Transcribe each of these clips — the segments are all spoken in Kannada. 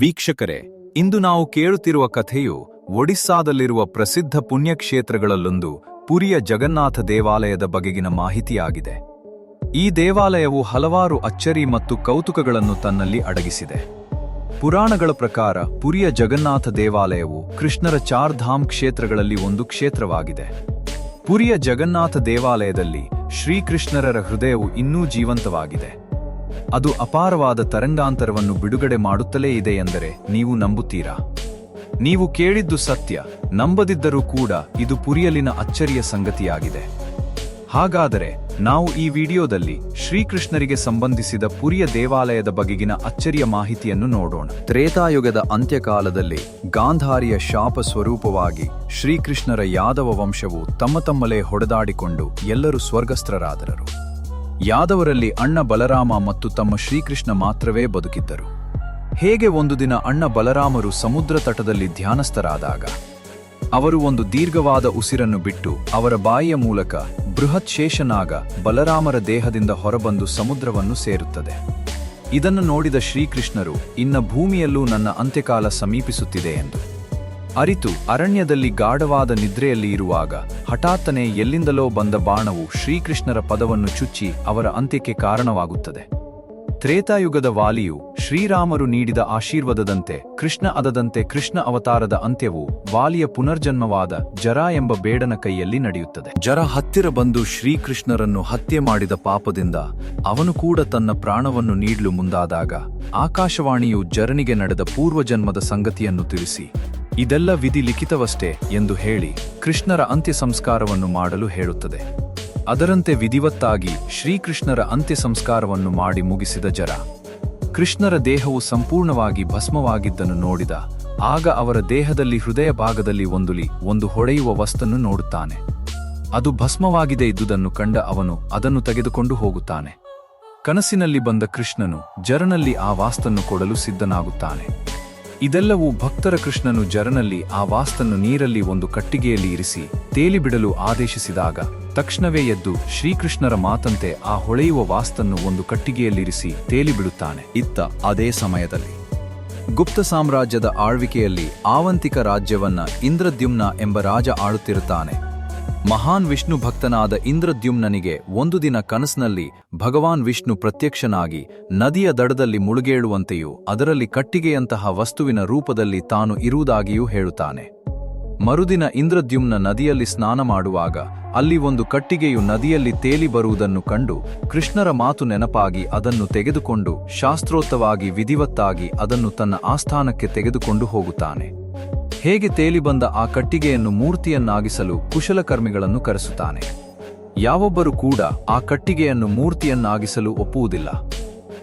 ವೀಕ್ಷಕರೇ, ಇಂದು ನಾವು ಕೇಳುತ್ತಿರುವ ಕಥೆಯು ಒಡಿಸ್ಸಾದಲ್ಲಿರುವ ಪ್ರಸಿದ್ಧ ಪುಣ್ಯಕ್ಷೇತ್ರಗಳಲ್ಲೊಂದು ಪುರಿಯ ಜಗನ್ನಾಥ ದೇವಾಲಯದ ಬಗೆಗಿನ ಮಾಹಿತಿಯಾಗಿದೆ. ಈ ದೇವಾಲಯವು ಹಲವಾರು ಅಚ್ಚರಿ ಮತ್ತು ಕೌತುಕಗಳನ್ನು ತನ್ನಲ್ಲಿ ಅಡಗಿಸಿದೆ. ಪುರಾಣಗಳ ಪ್ರಕಾರ ಪುರಿಯ ಜಗನ್ನಾಥ ದೇವಾಲಯವು ಕೃಷ್ಣರ ಚಾರ್ಧಾಮ್ ಕ್ಷೇತ್ರಗಳಲ್ಲಿ ಒಂದು ಕ್ಷೇತ್ರವಾಗಿದೆ. ಪುರಿಯ ಜಗನ್ನಾಥ ದೇವಾಲಯದಲ್ಲಿ ಶ್ರೀಕೃಷ್ಣರ ಹೃದಯವು ಇನ್ನೂ ಜೀವಂತವಾಗಿದೆ. ಅದು ಅಪಾರವಾದ ತರಂಗಾಂತರವನ್ನು ಬಿಡುಗಡೆ ಮಾಡುತ್ತಲೇ ಇದೆ ಎಂದರೆ ನೀವು ನಂಬುತ್ತೀರಾ? ನೀವು ಕೇಳಿದ್ದು ಸತ್ಯ, ನಂಬದಿದ್ದರೂ ಕೂಡ ಇದು ಪುರಿಯಲಿನ ಅಚ್ಚರಿಯ ಸಂಗತಿಯಾಗಿದೆ. ಹಾಗಾದರೆ ನಾವು ಈ ವಿಡಿಯೋದಲ್ಲಿ ಶ್ರೀಕೃಷ್ಣರಿಗೆ ಸಂಬಂಧಿಸಿದ ಪುರಿಯ ದೇವಾಲಯದ ಬಗೆಗಿನ ಅಚ್ಚರಿಯ ಮಾಹಿತಿಯನ್ನು ನೋಡೋಣ. ತ್ರೇತಾಯುಗದ ಅಂತ್ಯಕಾಲದಲ್ಲಿ ಗಾಂಧಾರಿಯ ಶಾಪ ಸ್ವರೂಪವಾಗಿ ಶ್ರೀಕೃಷ್ಣರ ಯಾದವ ವಂಶವು ತಮ್ಮ ತಮ್ಮಲೇ ಹೊಡೆದಾಡಿಕೊಂಡು ಎಲ್ಲರೂ ಸ್ವರ್ಗಸ್ಥರಾದರು ಯಾದವರಲ್ಲಿ ಅಣ್ಣ ಬಲರಾಮ ಮತ್ತು ತಮ್ಮ ಶ್ರೀಕೃಷ್ಣ ಮಾತ್ರವೇ ಬದುಕಿದ್ದರು. ಹೇಗೆ ಒಂದು ದಿನ ಅಣ್ಣ ಬಲರಾಮರು ಸಮುದ್ರ ತಟದಲ್ಲಿ ಧ್ಯಾನಸ್ಥರಾದಾಗ, ಅವರು ಒಂದು ದೀರ್ಘವಾದ ಉಸಿರನ್ನು ಬಿಟ್ಟು ಅವರ ಬಾಯಿಯ ಮೂಲಕ ಬೃಹತ್ ಶೇಷನಾಗ ಬಲರಾಮರ ದೇಹದಿಂದ ಹೊರಬಂದು ಸಮುದ್ರವನ್ನು ಸೇರುತ್ತದೆ. ಇದನ್ನು ನೋಡಿದ ಶ್ರೀಕೃಷ್ಣರು, ಇನ್ನ ಭೂಮಿಯಲ್ಲೂ ನನ್ನ ಅಂತ್ಯಕಾಲ ಸಮೀಪಿಸುತ್ತಿದೆ ಎಂದು. ಅರಿತು ಅರಣ್ಯದಲ್ಲಿ ಗಾಢವಾದ ನಿದ್ರೆಯಲ್ಲಿ ಇರುವಾಗ ಹಠಾತ್ತನೆ ಎಲ್ಲಿಂದಲೋ ಬಂದ ಬಾಣವು ಶ್ರೀಕೃಷ್ಣರ ಪದವನ್ನು ಚುಚ್ಚಿ ಅವರ ಅಂತ್ಯಕ್ಕೆ ಕಾರಣವಾಗುತ್ತದೆ. ತ್ರೇತಾಯುಗದ ವಾಲಿಯು ಶ್ರೀರಾಮರು ನೀಡಿದ ಆಶೀರ್ವಾದದಂತೆ ಕೃಷ್ಣ ಅದದಂತೆ ಕೃಷ್ಣ ಅವತಾರದ ಅಂತ್ಯವು ವಾಲಿಯ ಪುನರ್ಜನ್ಮವಾದ ಜರ ಎಂಬ ಬೇಡನ ಕೈಯಲ್ಲಿ ನಡೆಯುತ್ತದೆ. ಜರ ಹತ್ತಿರ ಬಂದು ಶ್ರೀಕೃಷ್ಣರನ್ನು ಹತ್ಯೆ ಮಾಡಿದ ಪಾಪದಿಂದ ಅವನು ಕೂಡ ತನ್ನ ಪ್ರಾಣವನ್ನು ನೀಡಲು ಮುಂದಾದಾಗ ಆಕಾಶವಾಣಿಯು ಜರನಿಗೆ ನಡೆದ ಪೂರ್ವಜನ್ಮದ ಸಂಗತಿಯನ್ನು ತಿಳಿಸಿ ಇದೆಲ್ಲ ವಿಧಿ ಲಿಖಿತವಷ್ಟೇ ಎಂದು ಹೇಳಿ ಕೃಷ್ಣರ ಅಂತ್ಯ ಸಂಸ್ಕಾರವನ್ನು ಮಾಡಲು ಹೇಳುತ್ತದೆ. ಅದರಂತೆ ವಿಧಿವತ್ತಾಗಿ ಶ್ರೀಕೃಷ್ಣರ ಅಂತ್ಯ ಸಂಸ್ಕಾರವನ್ನು ಮಾಡಿ ಮುಗಿಸಿದ ಜರ. ಕೃಷ್ಣರ ದೇಹವು ಸಂಪೂರ್ಣವಾಗಿ ಭಸ್ಮವಾಗಿದ್ದನ್ನು ನೋಡಿದ, ಆಗ ಅವರ ದೇಹದಲ್ಲಿ ಹೃದಯ ಭಾಗದಲ್ಲಿ ಒಂದುಲಿ ಒಂದು ಹೊಡೆಯುವ ವಸ್ತನ್ನು ನೋಡುತ್ತಾನೆ. ಅದು ಭಸ್ಮವಾಗಿದೆ ಇದ್ದುದನ್ನು ಕಂಡ ಅವನು ಅದನ್ನು ತೆಗೆದುಕೊಂಡು ಹೋಗುತ್ತಾನೆ. ಕನಸಿನಲ್ಲಿ ಬಂದ ಕೃಷ್ಣನು ಜರನಲ್ಲಿ ಆ ವಾಸ್ತನ್ನು ಕೊಡಲು ಸಿದ್ಧನಾಗುತ್ತಾನೆ. ಇದೆಲ್ಲವೂ ಭಕ್ತರ ಕೃಷ್ಣನು ಜರನಲ್ಲಿ ಆ ವಾಸ್ತನ್ನು ನೀರಲ್ಲಿ ಒಂದು ಕಟ್ಟಿಗೆಯಲ್ಲಿ ಇರಿಸಿ ತೇಲಿಬಿಡಲು ಆದೇಶಿಸಿದಾಗ ತಕ್ಷಣವೇ ಎದ್ದು ಶ್ರೀಕೃಷ್ಣರ ಮಾತಂತೆ ಆ ಹೊಳೆಯುವ ವಾಸ್ತನ್ನು ಒಂದು ಕಟ್ಟಿಗೆಯಲ್ಲಿರಿಸಿ ತೇಲಿಬಿಡುತ್ತಾನೆ ಇತ್ತ ಅದೇ ಸಮಯದಲ್ಲಿ ಗುಪ್ತ ಸಾಮ್ರಾಜ್ಯದ ಆಳ್ವಿಕೆಯಲ್ಲಿ ಆವಂತಿಕ ರಾಜ್ಯವನ್ನ ಇಂದ್ರದ್ಯುಮ್ನ ಎಂಬ ರಾಜ ಆಳುತ್ತಿರುತ್ತಾನೆ. ಮಹಾನ್ ವಿಷ್ಣು ಭಕ್ತನಾದ ಇಂದ್ರದ್ಯುಮ್ನನಿಗೆ ಒಂದು ದಿನ ಕನಸಿನಲ್ಲಿ ಭಗವಾನ್ ವಿಷ್ಣು ಪ್ರತ್ಯಕ್ಷನಾಗಿ ನದಿಯ ದಡದಲ್ಲಿ ಮುಳುಗೇಳುವಂತೆಯೂ ಅದರಲ್ಲಿ ಕಟ್ಟಿಗೆಯಂತಹ ವಸ್ತುವಿನ ರೂಪದಲ್ಲಿ ತಾನು ಇರುವುದಾಗಿಯೂ ಹೇಳುತ್ತಾನೆ. ಮರುದಿನ ಇಂದ್ರದ್ಯುಮ್ನ ನದಿಯಲ್ಲಿ ಸ್ನಾನ ಮಾಡುವಾಗ ಅಲ್ಲಿ ಒಂದು ಕಟ್ಟಿಗೆಯು ನದಿಯಲ್ಲಿ ತೇಲಿ ಬರುವುದನ್ನು ಕಂಡು ಕೃಷ್ಣರ ಮಾತು ನೆನಪಾಗಿ ಅದನ್ನು ತೆಗೆದುಕೊಂಡು ಶಾಸ್ತ್ರೋತ್ತವಾಗಿ ವಿಧಿವತ್ತಾಗಿ ಅದನ್ನು ತನ್ನ ಆಸ್ಥಾನಕ್ಕೆ ತೆಗೆದುಕೊಂಡು ಹೋಗುತ್ತಾನೆ. ಹೇಗೆ ತೇಲಿ ಬಂದ ಆ ಕಟ್ಟಿಗೆಯನ್ನು ಮೂರ್ತಿಯನ್ನಾಗಿಸಲು ಕುಶಲಕರ್ಮಿಗಳನ್ನು ಕರೆಸುತ್ತಾನೆ? ಯಾವೊಬ್ಬರು ಕೂಡ ಆ ಕಟ್ಟಿಗೆಯನ್ನು ಮೂರ್ತಿಯನ್ನಾಗಿಸಲು ಒಪ್ಪುವುದಿಲ್ಲ.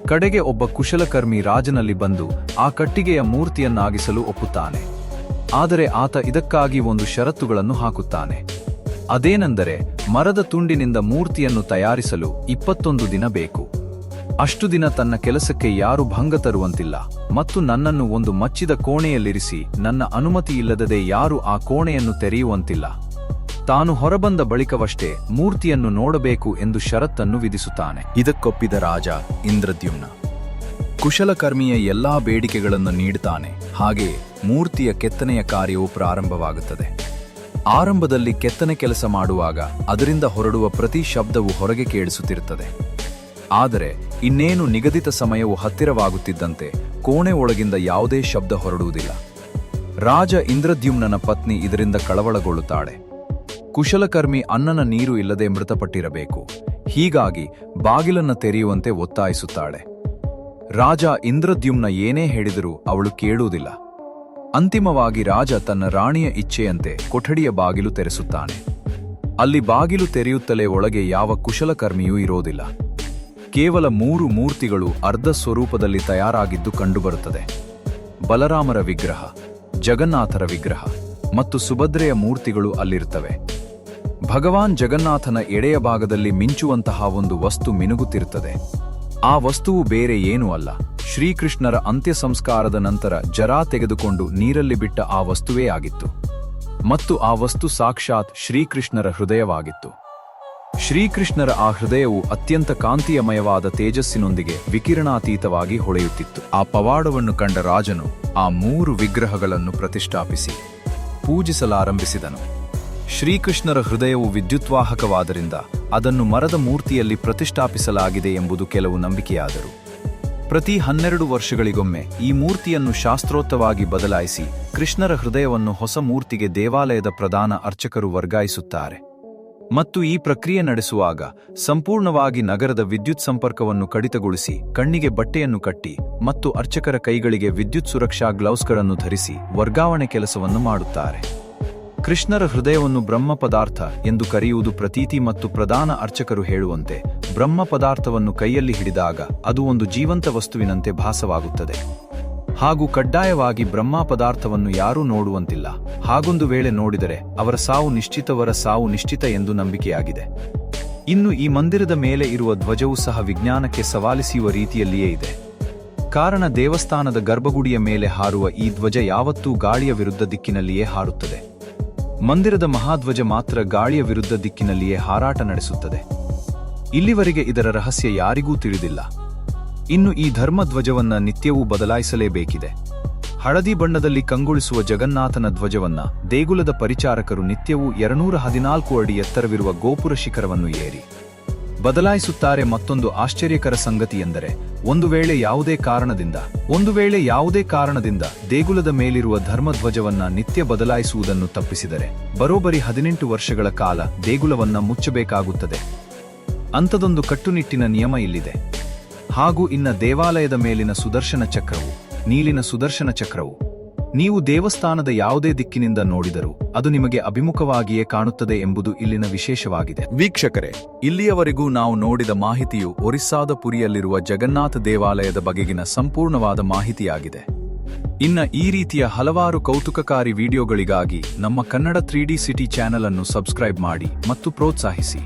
ಕಡೆಗೆ ಒಬ್ಬ ಕುಶಲಕರ್ಮಿ ರಾಜನಲ್ಲಿ ಬಂದು ಆ ಕಟ್ಟಿಗೆಯ ಮೂರ್ತಿಯನ್ನಾಗಿಸಲು ಒಪ್ಪುತ್ತಾನೆ. ಆದರೆ ಆತ ಇದಕ್ಕಾಗಿ ಒಂದು ಷರತ್ತುಗಳನ್ನು ಹಾಕುತ್ತಾನೆ. ಅದೇನೆಂದರೆ ಮರದ ತುಂಡಿನಿಂದ ಮೂರ್ತಿಯನ್ನು ತಯಾರಿಸಲು ಇಪ್ಪತ್ತೊಂದು ದಿನ ಬೇಕು. ಅಷ್ಟು ದಿನ ತನ್ನ ಕೆಲಸಕ್ಕೆ ಯಾರು ಭಂಗ ತರುವಂತಿಲ್ಲ ಮತ್ತು ನನ್ನನ್ನು ಒಂದು ಮಚ್ಚಿದ ಕೋಣೆಯಲ್ಲಿರಿಸಿ ನನ್ನ ಅನುಮತಿ ಇಲ್ಲದದೆ ಯಾರು ಆ ಕೋಣೆಯನ್ನು ತೆರೆಯುವಂತಿಲ್ಲ. ತಾನು ಹೊರಬಂದ ಬಳಿಕವಷ್ಟೇ ಮೂರ್ತಿಯನ್ನು ನೋಡಬೇಕು ಎಂದು ಷರತ್ತನ್ನು ವಿಧಿಸುತ್ತಾನೆ. ಇದಕ್ಕೊಪ್ಪಿದ ರಾಜ ಇಂದ್ರದ್ಯುಮ್ನ. ಕುಶಲಕರ್ಮಿಯ ಎಲ್ಲಾ ಬೇಡಿಕೆಗಳನ್ನು ನೀಡುತ್ತಾನೆ ಹಾಗೆ ಮೂರ್ತಿಯ ಕೆತ್ತನೆಯ ಕಾರ್ಯವು ಪ್ರಾರಂಭವಾಗುತ್ತದೆ. ಆರಂಭದಲ್ಲಿ ಕೆತ್ತನೆ ಕೆಲಸ ಮಾಡುವಾಗ ಅದರಿಂದ ಹೊರಡುವ ಪ್ರತಿ ಶಬ್ದವು ಹೊರಗೆ ಕೇಳಿಸುತ್ತಿರುತ್ತದೆ. ಆದರೆ ಇನ್ನೇನು ನಿಗದಿತ ಸಮಯವು ಹತ್ತಿರವಾಗುತ್ತಿದ್ದಂತೆ ಕೋಣೆ ಒಳಗಿಂದ ಯಾವುದೇ ಶಬ್ದ ಹೊರಡುವುದಿಲ್ಲ. ರಾಜ ಇಂದ್ರದ್ಯುಮ್ನನ ಪತ್ನಿ ಇದರಿಂದ ಕಳವಳಗೊಳ್ಳುತ್ತಾಳೆ. ಕುಶಲಕರ್ಮಿ ಅನ್ನನ ನೀರು ಇಲ್ಲದೆ ಮೃತಪಟ್ಟಿರಬೇಕು. ಹೀಗಾಗಿ ಬಾಗಿಲನ್ನ ತೆರೆಯುವಂತೆ ಒತ್ತಾಯಿಸುತ್ತಾಳೆ. ರಾಜ ಇಂದ್ರದ್ಯುಮ್ನ ಏನೇ ಹೇಳಿದರೂ ಅವಳು ಕೇಳುವುದಿಲ್ಲ. ಅಂತಿಮವಾಗಿ ರಾಜ ತನ್ನ ರಾಣಿಯ ಇಚ್ಛೆಯಂತೆ ಕೊಠಡಿಯ ಬಾಗಿಲು ತೆರೆಸುತ್ತಾನೆ. ಅಲ್ಲಿ ಬಾಗಿಲು ತೆರೆಯುತ್ತಲೇ ಒಳಗೆ ಯಾವ ಕುಶಲಕರ್ಮಿಯೂ ಇರೋದಿಲ್ಲ. ಕೇವಲ ಮೂರು ಮೂರ್ತಿಗಳು ಅರ್ಧ ಸ್ವರೂಪದಲ್ಲಿ ತಯಾರಾಗಿದ್ದು ಕಂಡುಬರುತ್ತದೆ. ಬಲರಾಮರ ವಿಗ್ರಹ, ಜಗನ್ನಾಥರ ವಿಗ್ರಹ ಮತ್ತು ಸುಭದ್ರೆಯ ಮೂರ್ತಿಗಳು ಅಲ್ಲಿರುತ್ತವೆ. ಭಗವಾನ್ ಜಗನ್ನಾಥನ ಎಡೆಯ ಭಾಗದಲ್ಲಿ ಮಿಂಚುವಂತಹ ಒಂದು ವಸ್ತು ಮಿನುಗುತ್ತಿರುತ್ತದೆ. ಆ ವಸ್ತುವು ಬೇರೆ ಏನೂ ಅಲ್ಲ. ಶ್ರೀಕೃಷ್ಣರ ಅಂತ್ಯ ಸಂಸ್ಕಾರದ ನಂತರ ಜರಾ ತೆಗೆದುಕೊಂಡು ನೀರಲ್ಲಿ ಬಿಟ್ಟ ಆ ವಸ್ತುವೇ ಆಗಿತ್ತು. ಮತ್ತು ಆ ವಸ್ತು ಸಾಕ್ಷಾತ್ ಶ್ರೀಕೃಷ್ಣರ ಹೃದಯವಾಗಿತ್ತು. ಶ್ರೀಕೃಷ್ಣರ ಆ ಹೃದಯವು ಅತ್ಯಂತ ಕಾಂತಿಯಮಯವಾದ ತೇಜಸ್ಸಿನೊಂದಿಗೆ ವಿಕಿರಣಾತೀತವಾಗಿ ಹೊಳೆಯುತ್ತಿತ್ತು. ಆ ಪವಾಡವನ್ನು ಕಂಡ ರಾಜನು ಆ ಮೂರು ವಿಗ್ರಹಗಳನ್ನು ಪ್ರತಿಷ್ಠಾಪಿಸಿ ಪೂಜಿಸಲಾರಂಭಿಸಿದನು. ಶ್ರೀಕೃಷ್ಣರ ಹೃದಯವು ವಿದ್ಯುತ್ವಾಹಕವಾದರಿಂದ ಅದನ್ನು ಮರದ ಮೂರ್ತಿಯಲ್ಲಿ ಪ್ರತಿಷ್ಠಾಪಿಸಲಾಗಿದೆ ಎಂಬುದು ಕೆಲವು ನಂಬಿಕೆಯಾದರು. ಪ್ರತಿ ಹನ್ನೆರಡು ವರ್ಷಗಳಿಗೊಮ್ಮೆ ಈ ಮೂರ್ತಿಯನ್ನು ಶಾಸ್ತ್ರೋತ್ತವಾಗಿ ಬದಲಾಯಿಸಿ ಕೃಷ್ಣರ ಹೃದಯವನ್ನು ಹೊಸ ಮೂರ್ತಿಗೆ ದೇವಾಲಯದ ಪ್ರಧಾನ ಅರ್ಚಕರು ವರ್ಗಾಯಿಸುತ್ತಾರೆ. ಮತ್ತು ಈ ಪ್ರಕ್ರಿಯೆ ನಡೆಸುವಾಗ ಸಂಪೂರ್ಣವಾಗಿ ನಗರದ ವಿದ್ಯುತ್ ಸಂಪರ್ಕವನ್ನು ಕಡಿತಗೊಳಿಸಿ ಕಣ್ಣಿಗೆ ಬಟ್ಟೆಯನ್ನು ಕಟ್ಟಿ ಮತ್ತು ಅರ್ಚಕರ ಕೈಗಳಿಗೆ ವಿದ್ಯುತ್ ಸುರಕ್ಷಾ ಗ್ಲೌಸ್ಗಳನ್ನು ಧರಿಸಿ ವರ್ಗಾವಣೆ ಕೆಲಸವನ್ನು ಮಾಡುತ್ತಾರೆ. ಕೃಷ್ಣರ ಹೃದಯವನ್ನು ಬ್ರಹ್ಮ ಪದಾರ್ಥ ಎಂದು ಕರೆಯುವುದು ಪ್ರತೀತಿ ಮತ್ತು ಪ್ರಧಾನ ಅರ್ಚಕರು ಹೇಳುವಂತೆ ಬ್ರಹ್ಮ ಪದಾರ್ಥವನ್ನು ಕೈಯಲ್ಲಿ ಹಿಡಿದಾಗ ಅದು ಒಂದು ಜೀವಂತ ವಸ್ತುವಿನಂತೆ ಭಾಸವಾಗುತ್ತದೆ. ಹಾಗೂ ಕಡ್ಡಾಯವಾಗಿ ಬ್ರಹ್ಮ ಪದಾರ್ಥವನ್ನು ಯಾರೂ ನೋಡುವಂತಿಲ್ಲ. ಹಾಗೊಂದು ವೇಳೆ ನೋಡಿದರೆ, ಅವರ ಸಾವು ನಿಶ್ಚಿತವರ ಸಾವು ನಿಶ್ಚಿತ ಎಂದು ನಂಬಿಕೆಯಾಗಿದೆ. ಇನ್ನು ಈ ಮಂದಿರದ ಮೇಲೆ ಇರುವ ಧ್ವಜವು ಸಹ ವಿಜ್ಞಾನಕ್ಕೆ ಸವಾಲಿಸುವ ರೀತಿಯಲ್ಲಿಯೇ ಇದೆ. ಕಾರಣ ದೇವಸ್ಥಾನದ ಗರ್ಭಗುಡಿಯ ಮೇಲೆ ಹಾರುವ ಈ ಧ್ವಜ ಯಾವತ್ತೂ ಗಾಳಿಯ ವಿರುದ್ಧ ದಿಕ್ಕಿನಲ್ಲಿಯೇ ಹಾರುತ್ತದೆ. ಮಂದಿರದ ಮಹಾಧ್ವಜ ಮಾತ್ರ ಗಾಳಿಯ ವಿರುದ್ಧ ದಿಕ್ಕಿನಲ್ಲಿಯೇ ಹಾರಾಟ ನಡೆಸುತ್ತದೆ. ಇಲ್ಲಿವರೆಗೆ ಇದರ ರಹಸ್ಯ ಯಾರಿಗೂ ತಿಳಿದಿಲ್ಲ. ಇನ್ನು ಈ ಧರ್ಮಧ್ವಜವನ್ನ ನಿತ್ಯವೂ ಬದಲಾಯಿಸಲೇಬೇಕಿದೆ. ಹಳದಿ ಬಣ್ಣದಲ್ಲಿ ಕಂಗೊಳಿಸುವ ಜಗನ್ನಾಥನ ಧ್ವಜವನ್ನ ದೇಗುಲದ ಪರಿಚಾರಕರು ನಿತ್ಯವೂ ಎರನೂರ ಹದಿನಾಲ್ಕು ಅಡಿ ಎತ್ತರವಿರುವ ಗೋಪುರ ಶಿಖರವನ್ನು ಏರಿ. ಬದಲಾಯಿಸುತ್ತಾರೆ ಮತ್ತೊಂದು ಆಶ್ಚರ್ಯಕರ ಸಂಗತಿ ಎಂದರೆ, ಒಂದು ವೇಳೆ ಯಾವುದೇ ಕಾರಣದಿಂದ, ಒಂದು ವೇಳೆ ಯಾವುದೇ ಕಾರಣದಿಂದ ದೇಗುಲದ ಮೇಲಿರುವ ಧರ್ಮಧ್ವಜವನ್ನ ನಿತ್ಯ ಬದಲಾಯಿಸುವುದನ್ನು ತಪ್ಪಿಸಿದರೆ ಬರೋಬರಿ ಹದಿನೆಂಟು ವರ್ಷಗಳ ಕಾಲ ದೇಗುಲವನ್ನ ಮುಚ್ಚಬೇಕಾಗುತ್ತದೆ. ಅಂಥದೊಂದು ಕಟ್ಟುನಿಟ್ಟಿನ ನಿಯಮ ಇಲ್ಲಿದೆ. ಹಾಗೂ ಇನ್ನ ದೇವಾಲಯದ ಮೇಲಿನ ಸುದರ್ಶನ ಚಕ್ರವು, ನೀಲಿನ ಸುದರ್ಶನ ಚಕ್ರವು. ನೀವು ದೇವಸ್ಥಾನದ ಯಾವುದೇ ದಿಕ್ಕಿನಿಂದ ನೋಡಿದರೂ ಅದು ನಿಮಗೆ ಅಭಿಮುಖವಾಗಿಯೇ ಕಾಣುತ್ತದೆ ಎಂಬುದು ಇಲ್ಲಿನ ವಿಶೇಷವಾಗಿದೆ. ವೀಕ್ಷಕರೇ, ಇಲ್ಲಿಯವರೆಗೂ ನಾವು ನೋಡಿದ ಮಾಹಿತಿಯು ಒರಿಸ್ಸಾದ ಪುರಿಯಲ್ಲಿರುವ ಜಗನ್ನಾಥ ದೇವಾಲಯದ ಬಗೆಗಿನ ಸಂಪೂರ್ಣವಾದ ಮಾಹಿತಿಯಾಗಿದೆ. ಇನ್ನ ಈ ರೀತಿಯ ಹಲವಾರು ಕೌತುಕಕಾರಿ ವಿಡಿಯೋಗಳಿಗಾಗಿ ನಮ್ಮ Kannada three D city channel ಅನ್ನು ಸಬ್ಸ್ಕ್ರೈಬ್ ಮಾಡಿ ಮತ್ತು ಪ್ರೋತ್ಸಾಹಿಸಿ.